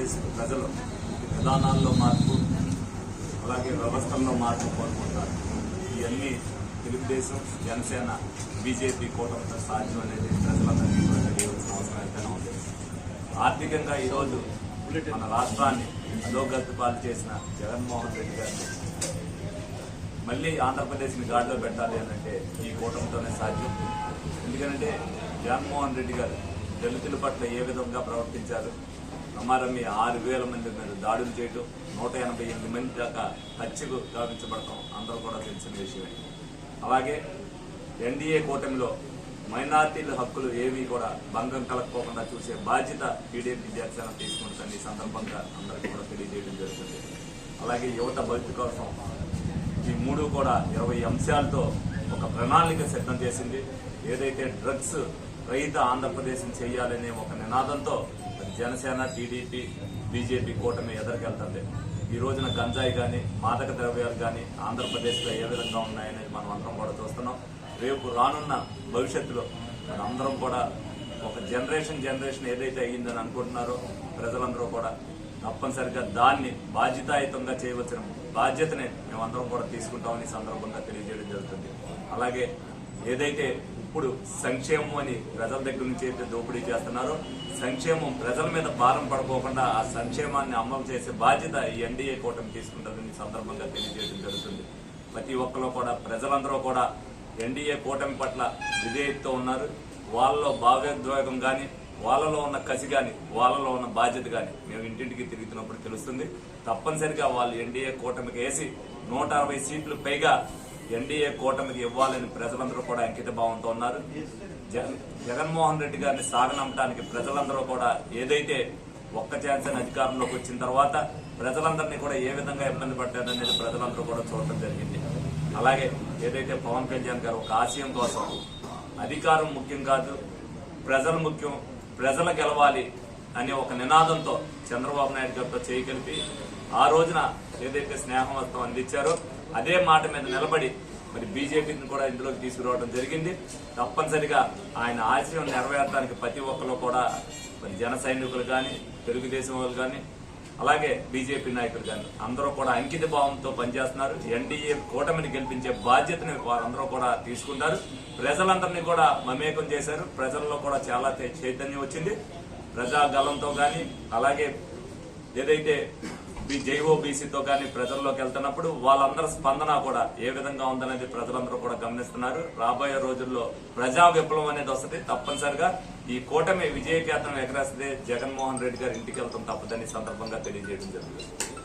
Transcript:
ఆంధ్రప్రదేశ్ ప్రజలు విధానాల్లో మార్పు అలాగే వ్యవస్థల్లో మార్పు కోరుకుంటారు ఇవన్నీ తెలుగుదేశం జనసేన బీజేపీ కూటమితో సాధ్యం అనేది ప్రజలందరికీ కూడా తెలియవలసిన అవసరం ఎంతైనా ఉంది. ఆర్థికంగా ఈరోజు మన రాష్ట్రాన్ని అధోగతి పాలు చేసిన జగన్మోహన్ రెడ్డి గారు మళ్ళీ ఆంధ్రప్రదేశ్ని గాడిలో పెట్టాలి అని అంటే ఈ కూటమితోనే సాధ్యం. ఎందుకంటే జగన్మోహన్ రెడ్డి గారు దళితుల పట్ల ఏ విధంగా ప్రవర్తించారు? అమారమ్మి ఆరు వేల మంది మీద దాడులు చేయటం నూట ఎనభై ఎనిమిది మంది దాకా హత్యకు గావించబడటం అందరూ కూడా తెలిసిన విషయమే. అలాగే ఎన్డీఏ కూటమిలో మైనార్టీల హక్కులు ఏమీ కూడా భంగం కలగకోకుండా చూసే బాధ్యత టీడీపీ జనసేన తీసుకుంటుందని ఈ సందర్భంగా అందరికీ కూడా తెలియజేయడం జరుగుతుంది. అలాగే యువత భవిష్యత్తు కోసం ఈ మూడు కూడా ఇరవై అంశాలతో ఒక ప్రణాళిక సిద్ధం చేసింది. ఏదైతే డ్రగ్స్ రహిత ఆంధ్రప్రదేశ్ చేయాలనే ఒక నినాదంతో జనసేన టీడీపీ బీజేపీ కూటమి ఎదురుకెళ్తుంది. ఈ రోజున గంజాయి కానీ మాదక ద్రవ్యాలు కానీ ఆంధ్రప్రదేశ్లో ఏ విధంగా ఉన్నాయనేది మనం అందరం కూడా చూస్తున్నాం. రేపు రానున్న భవిష్యత్తులో మన అందరం కూడా ఒక జనరేషన్ జనరేషన్ ఏదైతే అయ్యిందని అనుకుంటున్నారో ప్రజలందరూ కూడా తప్పనిసరిగా దాన్ని బాధ్యతాయుతంగా చేయవలసిన బాధ్యతని మేమందరం కూడా తీసుకుంటామని సందర్భంగా తెలియజేయడం జరుగుతుంది. అలాగే ఏదైతే ఇప్పుడు సంక్షేమం అని ప్రజల దగ్గర నుంచి అయితే దోపిడీ చేస్తున్నారు. సంక్షేమం ప్రజల మీద భారం పడుకోకుండా ఆ సంక్షేమాన్ని అమలు చేసే బాధ్యత ఈ ఎన్డీఏ కూటమి తీసుకుంటుందని సందర్భంగా తెలియజేయడం జరుగుతుంది. ప్రతి ఒక్కరూ కూడా ప్రజలందరూ కూడా ఎన్డీఏ కూటమి పట్ల విధేయతతో ఉన్నారు. వాళ్ళలో భావోద్వేగం కానీ వాళ్ళలో ఉన్న కసి కానీ వాళ్ళలో ఉన్న బాధ్యత కానీ మేము ఇంటింటికి తిరుగుతున్నప్పుడు తెలుస్తుంది. తప్పనిసరిగా వాళ్ళు ఎన్డీఏ కూటమికి వేసి నూట అరవై సీట్లు పైగా ఎన్డీఏ కూటమికి ఇవ్వాలని ప్రజలందరూ కూడా అంకిత భావంతో ఉన్నారు. జగన్ జగన్మోహన్ రెడ్డి గారిని సాగనంపడానికి ప్రజలందరూ కూడా ఏదైతే ఒక్క ఛాన్స్ అని అధికారంలోకి వచ్చిన తర్వాత ప్రజలందరినీ కూడా ఏ విధంగా ఇబ్బంది పడ్డారనేది ప్రజలందరూ కూడా చూడటం జరిగింది. అలాగే ఏదైతే పవన్ కళ్యాణ్ గారు ఒక ఆశయం కోసం అధికారం ముఖ్యం కాదు ప్రజలు ముఖ్యం ప్రజలు గెలవాలి అనే ఒక నినాదంతో చంద్రబాబు నాయుడు గారితో చేయగలిపి ఆ రోజున ఏదైతే స్నేహం వస్తం అందించారో అదే మాట మీద నిలబడి మరి బీజేపీని కూడా ఇందులోకి తీసుకురావడం జరిగింది. తప్పనిసరిగా ఆయన ఆశయం నెరవేర్చడానికి ప్రతి ఒక్కరు కూడా మరి జన సైనికులు కానీ తెలుగుదేశం వాళ్ళు కానీ అలాగే బీజేపీ నాయకులు కానీ అందరూ కూడా అంకిత భావంతో పనిచేస్తున్నారు. ఎన్డీఏ కూటమిని గెలిపించే బాధ్యతని వారందరూ కూడా తీసుకున్నారు ప్రజలందరినీ కూడా మమేకం చేశారు. ప్రజల్లో కూడా చాలా చైతన్యం వచ్చింది. ప్రజాగలంతో కానీ అలాగే ఏదైతే జైఓబీసీతో కానీ ప్రజల్లోకి వెళ్తున్నప్పుడు వాళ్ళందరి స్పందన కూడా ఏ విధంగా ఉందనేది ప్రజలందరూ కూడా గమనిస్తున్నారు. రాబోయే రోజుల్లో ప్రజా విప్లవం అనేది వస్తుంది తప్పనిసరిగా. ఈ కూటమి విజయకేతనం ఎగరేస్తే జగన్మోహన్ రెడ్డి గారి ఇంటికి వెళ్తాం తప్పదని సందర్భంగా తెలియజేయడం జరుగుతుంది.